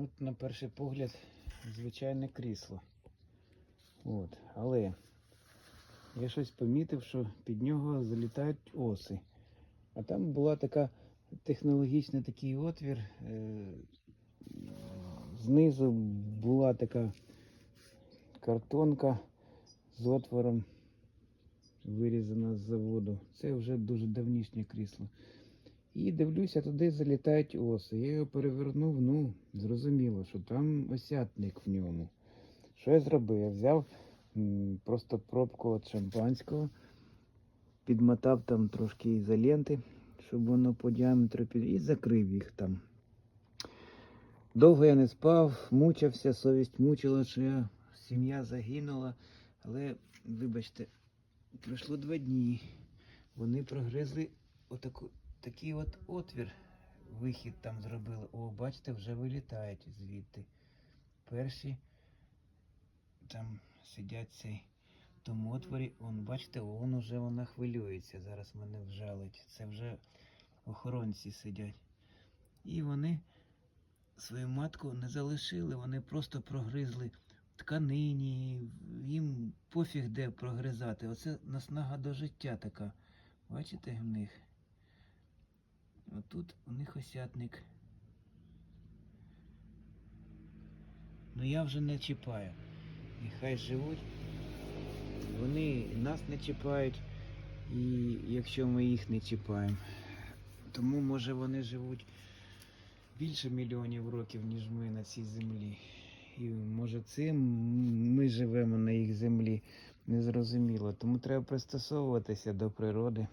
От на перший погляд звичайне крісло. От. Але я щось помітив, що під нього залітають оси. А там була така технологічний такий отвір. Е, знизу була така картонка з отвором, вирізана з заводу. Це вже дуже давнішнє крісло. І дивлюся, туди залітають оси. Я його перевернув, ну, зрозуміло, що там осятник в ньому. Що я зробив? Я взяв просто пробку від шампанського, підмотав там трошки ізоленти, щоб воно по діаметру під... і закрив їх там. Довго я не спав, мучився, совість мучила, що я, сім'я загинула, але, вибачте, пройшло два дні. Вони прогризли отаку, такий от отвір, вихід там зробили. О, бачите, вже вилітають звідти. Перші там сидять цей в тому отворі. Он, бачите, он уже вона хвилюється. Зараз мене вжалить. Це вже охоронці сидять. І вони свою матку не залишили, вони просто прогризли тканині, їм пофіг де прогризати. Оце наснага до життя така. Бачите в них? Отут у них осятник. Ну я вже не чіпаю. Нехай живуть. Вони нас не чіпають, і якщо ми їх не чіпаємо. Тому може вони живуть більше мільйонів років, ніж ми на цій землі. І може цим ми живемо на їх землі. Незрозуміло. Тому треба пристосовуватися до природи.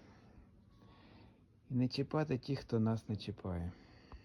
І не чіпати тих, хто нас не чіпає.